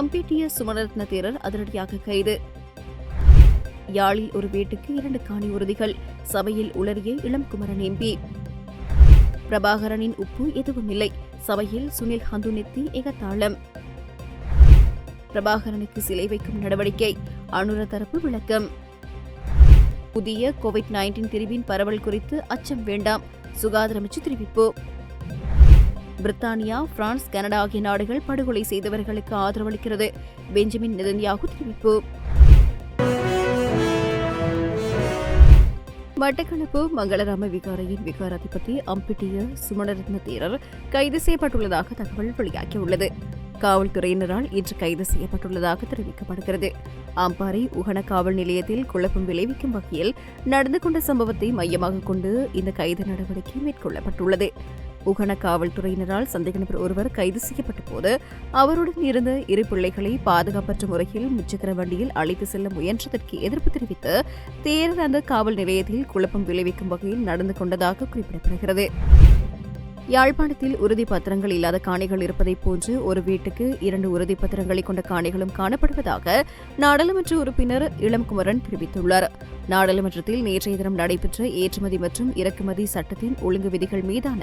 அம்பேட்டிய சுமரத்ன தேரர் அதிரடியாக கைது. யாழில் ஒரு வீட்டுக்கு இரண்டு காணி உறுதிகள் சபையில் உளறிய இளம்குமரன் எம்பி. பிரபாகரனின் உப்பு எதுவுமில்லை சபையில் சுனில் ஹந்துனித்தி எகத்தாளம் பிரபாகரனுக்கு சிலை வைக்கும் நடவடிக்கை அனுர தரப்பு விளக்கம். புதிய கோவிட் நைன்டீன் பிரிவின் பரவல் குறித்து அச்சம் வேண்டாம் சுகாதார அமைச்சு தெரிவிப்பு. பிரித்தானியா பிரான்ஸ் கனடா ஆகிய நாடுகள் படுகொலை செய்தவர்களுக்கு ஆதரவளிக்கிறது. பெஞ்சமின் நெதன்யாகு தெரிவிப்பு. மட்டக்களப்பு மங்களராம விகாரையின் விகாராதிபதி அம்பிட்டிய சுமணரத்ன தேரர் கைது செய்யப்பட்டுள்ளதாக தகவல் வெளியாகியுள்ளது. காவல்துறையினரால் இன்று கைது செய்யப்பட்டுள்ளதாக தெரிவிக்கப்படுகிறது. அம்பாறை உகன காவல் நிலையத்தில் குழப்பம் விளைவிக்கும் வகையில் நடந்து கொண்ட சம்பவத்தை மையமாக கொண்டு இந்த கைது நடவடிக்கை மேற்கொள்ளப்பட்டுள்ளது. உகன காவல்துறையினரால் சந்தேக நபர் ஒருவர் கைது செய்யப்பட்ட போது அவருடன் இருந்த இரு பிள்ளைகளை பாதுகாப்பற்ற முறையில் முச்சக்கர வண்டியில் அழைத்து செல்ல முயன்றதற்கு எதிர்ப்பு தெரிவித்து தேரர் அந்த காவல் நிலையத்தில் குழப்பம் விளைவிக்கும் வகையில் நடந்து கொண்டதாக குறிப்பிடப்படுகிறது. யாழ்ப்பாணத்தில் உறுதி பத்திரங்கள் இல்லாத காணிகள் இருப்பதைப் போன்று ஒரு வீட்டுக்கு இரண்டு உறுதி பத்திரங்களை கொண்ட காணிகளும் காணப்படுவதாக நாடாளுமன்ற உறுப்பினர் இளம்குமரன் தெரிவித்துள்ளார். நாடாளுமன்றத்தில் நேற்றைய தினம் நடைபெற்ற ஏற்றுமதி மற்றும் இறக்குமதி சட்டத்தின் ஒழுங்கு விதிகள் மீதான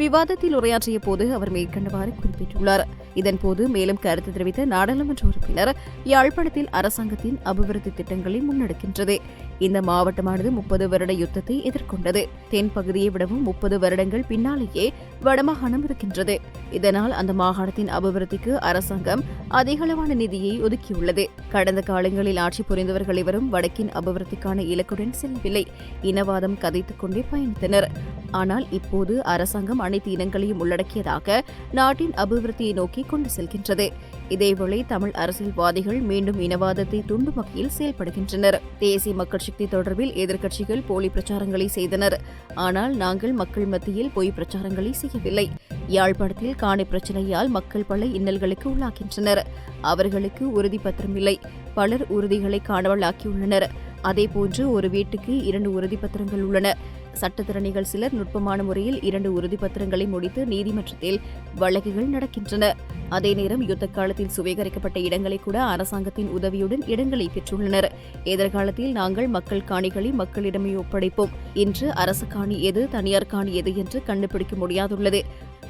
விவாதத்தில் உரையாற்றிய போது அவர் மேற்கண்டவாறு குறிப்பிட்டுள்ளார். இதன்போது மேலும் கருத்து தெரிவித்த நாடாளுமன்ற உறுப்பினர் யாழ்ப்பாணத்தில் அரசாங்கத்தின் அபிவிருத்தி திட்டங்களை முன்னெடுக்கின்றது. இந்த மாவட்டமானது முப்பது வருட யுத்தத்தை எதிர்கொண்டது. தென் பகுதியை விடவும் முப்பது வருடங்கள் பின்னாலேயே வடமாகாணம் இருக்கின்றது இதனால் அந்த மாகாணத்தின் அபிவிருத்திக்கு அரசாங்கம் அதிகளவான நிதியை ஒதுக்கியுள்ளது. கடந்த காலங்களில் ஆட்சி புரிந்தவர்கள் இவரும் வடக்கின் அபிவிருத்திக்கான இலக்குடன் செல்லவில்லை. இனவாதம் கதைத்துக் கொண்டே பயணித்தனர். ஆனால் இப்போது அரசாங்கம் அனைத்து இனங்களையும் உள்ளடக்கியதாக நாட்டின் அபிவிருத்தியை நோக்கி கொண்டு செல்கின்றது. இதேவேளை தமிழ் அரசியல்வாதிகள் மீண்டும் இனவாதத்தை தூண்டும் வகையில் செயல்படுகின்றனர். தேசிய மக்கள் சக்தி தொடர்பில் எதிர்க்கட்சிகள் போலி பிரச்சாரங்களை செய்தனர். ஆனால் நாங்கள் மக்கள் மத்தியில் பொய் பிரச்சாரங்களை செய்யவில்லை. யாழ்ப்பாணத்தில் காணி பிரச்சனையால் மக்கள் பல இன்னல்களுக்கு உள்ளாகின்றனர். அவர்களுக்கு உறுதி இல்லை. பலர் உறுதிகளை காணவளாக்கியுள்ளனர். அதேபோன்று ஒரு வீட்டுக்கு இரண்டு உறுதி பத்திரங்கள் உள்ளன. சட்டத்திறனிகள் சிலர் நுட்பமான முறையில் இரண்டு உறுதிப்பத்திரங்களை முடித்து நீதிமன்றத்தில் வழக்குகள் நடக்கின்றன. அதே நேரம் யுத்த காலத்தில் சுவீகரிக்கப்பட்ட இடங்களை கூட அரசாங்கத்தின் உதவியுடன் இடங்களை பெற்றுள்ளனர். எதிர்காலத்தில் நாங்கள் மக்கள் காணிகளை மக்களிடமே ஒப்படைப்போம். இன்று அரசு காணி எது தனியார் காணி எது என்று கண்டுபிடிக்க முடியாதுள்ளது.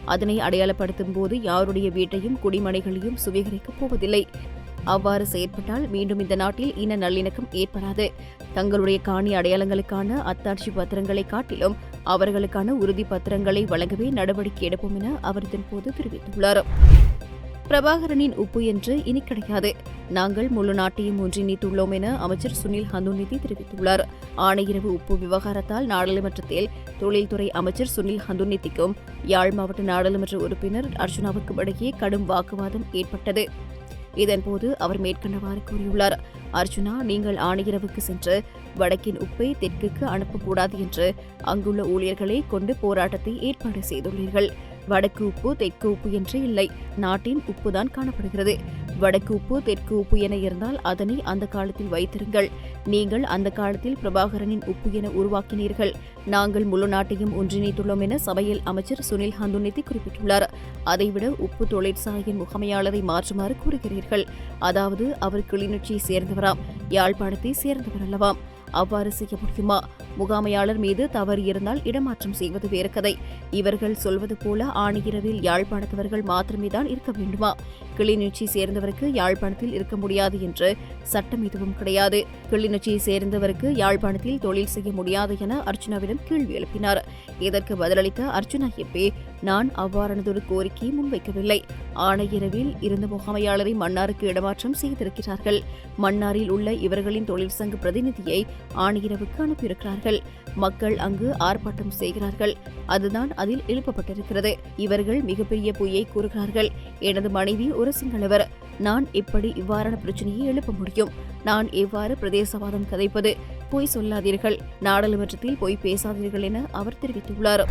அதனை அடையாளப்படுத்தும் போது யாருடைய வீட்டையும் குடிமனைகளையும் சுவீகரிக்கப் போவதில்லை. அவ்வாறு செயற்பட்டால் மீண்டும் இந்த நாட்டில் இன நல்லிணக்கம் ஏற்படாது. தங்களுடைய காணி அடையாளங்களுக்கான அத்தாட்சி பத்திரங்களை காட்டிலும் அவர்களுக்கான உறுதி பத்திரங்களை வழங்கவே நடவடிக்கை எடுப்போம் என அவர் இதன்போது தெரிவித்துள்ளார். பிரபாகரனின் உப்பு என்று இனி கிடையாது. நாங்கள் முழு நாட்டையும் ஒன்றிணைத்துள்ளோம் என அமைச்சர் சுனில் ஹந்துநிதி தெரிவித்துள்ளார். ஆணையரவு உப்பு விவகாரத்தால் நாடாளுமன்றத்தில் தொழில்துறை அமைச்சர் சுனில் ஹந்துநிதிக்கும் யாழ் மாவட்ட நாடாளுமன்ற உறுப்பினர் அர்ஜுனாவுக்கும் இடையே கடும் வாக்குவாதம் ஏற்பட்டது. இதன்போது அவர் மேற்கண்டவாறு கூறியுள்ளார் அர்ஜுனா நீங்கள் ஆணையரவுக்கு சென்று வடக்கின் உப்பை தெற்குக்கு அனுப்பக்கூடாது என்று அங்குள்ள ஊழியர்களை கொண்டு போராட்டத்தை ஏற்பாடு செய்துள்ளீர்கள். வடக்கு உப்பு தெற்கு உப்பு என்று இல்லை நாட்டின் உப்புதான் காணப்படுகிறது. வடக்கு உப்பு தெற்கு உப்பு என இருந்தால் அதனை அந்த காலத்தில் வைத்திருங்கள். நீங்கள் அந்த காலத்தில் பிரபாகரனின் உப்பு என உருவாக்கினீர்கள். நாங்கள் முழு நாட்டையும் ஒன்றிணைத்துள்ளோம் என சபையில் அமைச்சர் சுனில் ஹந்துனித்தி குறிப்பிட்டுள்ளார். அதைவிட உப்பு தொழிற்சாலையின் முகமையாளரை மாற்றுமாறு கூறுகிறீர்கள். அதாவது அவர் கிளிநொச்சியை சேர்ந்தவராம். யாழ்ப்பாணத்தை சேர்ந்தவர் அல்லவாம். அவ்வாறு செய்ய முடியுமா? முகாமையாளர் மீது தவறு இருந்தால் இடமாற்றம் செய்வது வேறு கதை. இவர்கள் சொல்வது போல ஆணையிரவில் யாழ்ப்பாணத்தவர்கள் மாத்திரமே தான் இருக்க வேண்டுமா? கிளிநொச்சி சேர்ந்தவருக்கு யாழ்ப்பாணத்தில் இருக்க முடியாது என்று சட்டம் எதுவும் கிடையாது. கிளிநொச்சியை சேர்ந்தவருக்கு யாழ்ப்பாணத்தில் தொழில் செய்ய முடியாது என அர்ச்சுனாவிடம் கேள்வி எழுப்பினார். இதற்கு பதிலளித்த அர்ச்சுனா எம்பி நான் அவ்வாறானதொரு கோரிக்கையை முன்வைக்கவில்லை. ஆணையரவில் இருந்த முகாமையாளரை மன்னாருக்கு இடமாற்றம் செய்திருக்கிறார்கள். மன்னாரில் உள்ள இவர்களின் தொழிற்சங்க பிரதிநிதியை ஆணையரவுக்கு அனுப்பியிருக்கிறார்கள். மக்கள் அங்கு ஆர்ப்பாட்டம் செய்கிறார்கள். அதுதான் அதில் எழுப்பப்பட்டிருக்கிறது. இவர்கள் மிகப்பெரிய பொய்யை கூறுகிறார்கள். எனது மனைவி ஒரு சிங்களவர் நான் இப்படி இவ்வாறான பிரச்சனையை எழுப்ப முடியும். நான் எவ்வாறு பிரதேசவாதம் கதைப்பது. பொய் சொல்லாதீர்கள். நாடாளுமன்றத்தில் பொய் பேசாதீர்கள் என அவர் தெரிவித்துள்ளார்.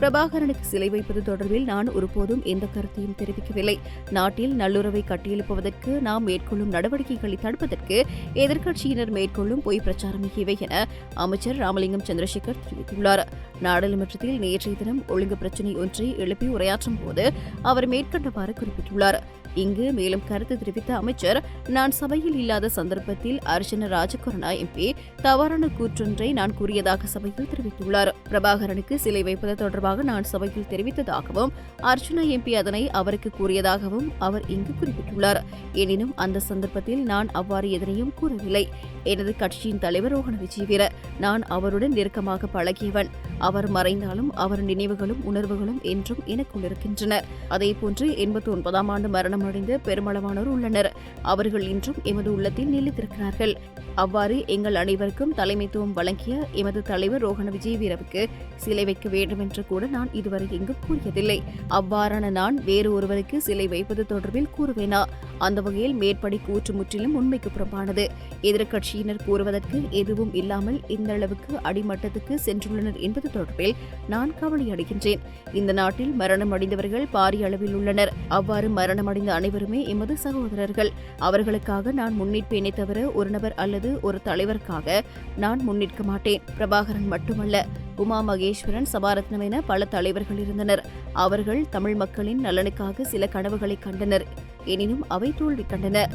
பிரபாகரனுக்கு சிலை வைப்பது தொடர்பில் நான் ஒருபோதும் எந்த கருத்தையும் தெரிவிக்கவில்லை. நாட்டில் நல்லுறவை கட்டியெழுப்புவதற்கு நாம் மேற்கொள்ளும் நடவடிக்கைகளை தடுப்பதற்கு எதிர்க்கட்சியினர் மேற்கொள்ளும் பொய் பிரச்சாரம் இவை என அமைச்சர் ராமலிங்கம் சந்திரசேகர் தெரிவித்துள்ளார். நாடாளுமன்றத்தில் நேற்றைய தினம் ஒழுங்கு பிரச்சினை ஒன்றை எழுப்பி உரையாற்றும் போது அவர் மேற்கண்டவாறு குறிப்பிட்டுள்ளார். இங்கு மேலும் கருத்து தெரிவித்த அமைச்சர் நான் சபையில் இல்லாத சந்தர்ப்பத்தில் அர்ஜுன ராஜகருணா எம்பி தவறான கூற்றொன்றை நான் கூறியதாக சபையில் தெரிவித்துள்ளார். பிரபாகரனுக்கு சிலை வைப்பது தொடர்பாக நான் சபையில் தெரிவித்ததாகவும் அர்ஜுனா எம்பி அதனை அவருக்கு கூறியதாகவும் அவர் இங்கு குறிப்பிட்டுள்ளார். எனினும் அந்த சந்தர்ப்பத்தில் நான் அவ்வாறு எதனையும் கூறவில்லை. எனது கட்சியின் தலைவர் ரோகண வீரர் நான் அவருடன் நெருக்கமாக பழகியவன். அவர் மறைந்தாலும் அவர் நினைவுகளும் உணர்வுகளும் என்றும் எனக்குள் இருக்கின்றன அதேபோன்று எண்பத்தி ஒன்பதாம் ஆண்டு மரணமடைந்த பெருமளவானோர் உள்ளனர். அவர்கள் இன்றும் எமது உள்ளத்தில் நிலைத்திருக்கிறார்கள். அவ்வாறு எங்கள் அனைவருக்கும் தலைமைத்துவம் வழங்கிய எமது தலைவர் ரோகண விஜயவீரவுக்கு சிலை வைக்க வேண்டும் என்று கூட நான் இதுவரை எங்கும் கூறியதில்லை. அவ்வாறான நான் வேறு ஒருவருக்கு சிலை வைப்பது தொடர்பில் கூறுவேனா? அந்த வகையில் மேற்படி கூற்று முற்றிலும் உண்மைக்கு புறம்பானது. எதிர்க்கட்சியினர் கூறுவதற்கு எதுவும் இல்லாமல் இந்த அளவுக்கு அடிமட்டத்துக்கு சென்றுள்ளனர் என்பது தொடர்பில் நான் கவலை அடைகின்றேன். இந்த நாட்டில் மரணம் அடைந்தவர்கள் பாரிய அளவில் உள்ளனர். அவ்வாறு மரணமடைந்த அனைவருமே எமது சகோதரர்கள். அவர்களுக்காக நான் முன்னிற்பேனே தவிர ஒரு நபர் அல்லது ஒரு தலைவருக்காக நான் முன்னிற்க மாட்டேன். பிரபாகரன் மட்டுமல்ல உமா மகேஸ்வரன் சபாரத்னம் என பல தலைவர்கள் இருந்தனர். அவர்கள் தமிழ் மக்களின் நலனுக்காக சில கனவுகளை கண்டனர். எனினும் அவை தோல்வி கண்டன.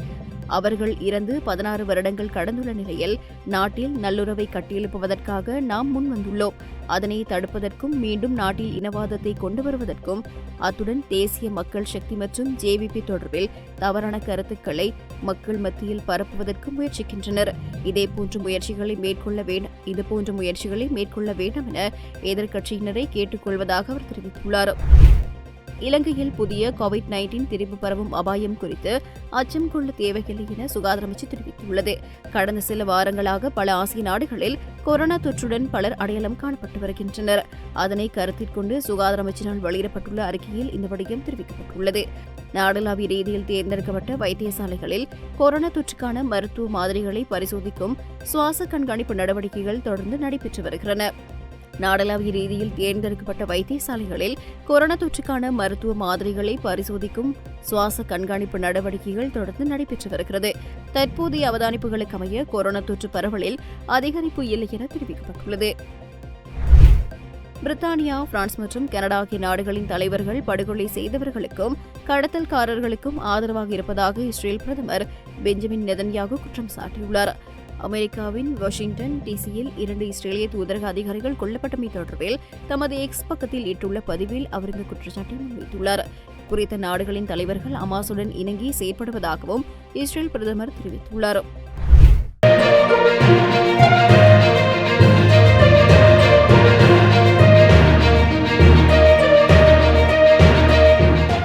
அவர்கள் இறந்து பதினாறு வருடங்கள் கடந்துள்ள நிலையில் நாட்டில் நல்லுறவை கட்டியெழுப்புவதற்காக நாம் முன் வந்துள்ளோம். அதனை தடுப்பதற்கும் மீண்டும் நாட்டில் இனவாதத்தை கொண்டு வருவதற்கும் அத்துடன் தேசிய மக்கள் சக்தி மற்றும் ஜேவிபி தொடர்பில் தவறான கருத்துக்களை மக்கள் மத்தியில் பரப்புவதற்கு முயற்சிக்கின்றனர். இதேபோன்ற முயற்சிகளை மேற்கொள்ள வேண்டும் இதுபோன்ற முயற்சிகளை மேற்கொள்ள வேண்டும் என எதிர்க்கட்சியினரை கேட்டுக்கொள்வதாக அவர் தெரிவித்துள்ளார். இலங்கையில் புதிய கோவிட் நைன்டீன் திரும்பி பரவும் அபாயம் குறித்து அச்சம் கொள்ள தேவையில்லை என சுகாதார அமைச்சர் தெரிவித்துள்ளது. கடந்த சில வாரங்களாக பல ஆசிய நாடுகளில் கொரோனா தொற்றுடன் பலர் அடையாளம் காணப்பட்டு வருகின்றனர். அதனை கருத்தில் கொண்டு சுகாதார அமைச்சினால் வெளியிடப்பட்டுள்ள அறிக்கையில் இந்த விடயம் தெரிவிக்கப்பட்டுள்ளது. நாடளாவிய ரீதியில் தேர்ந்தெடுக்கப்பட்ட வைத்தியசாலைகளில் கொரோனா தொற்றுக்கான மருத்துவ மாதிரிகளை பரிசோதிக்கும் சுவாச கண்காணிப்பு நடவடிக்கைகள் தொடர்ந்து நடைபெற்று வருகின்றன. நாடளாவிய ரீதியில் தேர்ந்தெடுக்கப்பட்ட வைத்தியசாலைகளில் கொரோனா தொற்றுக்கான மருத்துவ மாதிரிகளை பரிசோதிக்கும் சுவாச கண்காணிப்பு நடவடிக்கைகள் தொடர்ந்து நடைபெற்று வருகிறது. தற்போதைய அவதானிப்புகளுக்கு அமைய கொரோனா தொற்று பரவலில் அதிகரிப்பு இல்லை என தெரிவிக்கப்பட்டுள்ளது. பிரித்தானியா பிரான்ஸ் மற்றும் கனடா ஆகிய நாடுகளின் தலைவர்கள் படுகொலை செய்தவர்களுக்கும் கடத்தல்காரர்களுக்கும் ஆதரவாக இருப்பதாக இஸ்ரேல் பிரதமர் பெஞ்சமின் நெதன்யாகு குற்றம் சாட்டியுள்ளார். அமெரிக்காவின் வாஷிங்டன் டிசியில் இரண்டு இஸ்ரேலிய தூதரக அதிகாரிகள் கொல்லப்பட்டமை தொடர்பில் தமது எக்ஸ் பக்கத்தில் இட்டுள்ள பதிவில் அவர் இந்த குற்றச்சாட்டை முன்வைத்துள்ளார். குறித்த நாடுகளின் தலைவர்கள் அமாசுடன் இணங்கி செயற்படுவதாகவும் இஸ்ரேல் பிரதமர் தெரிவித்துள்ளார்.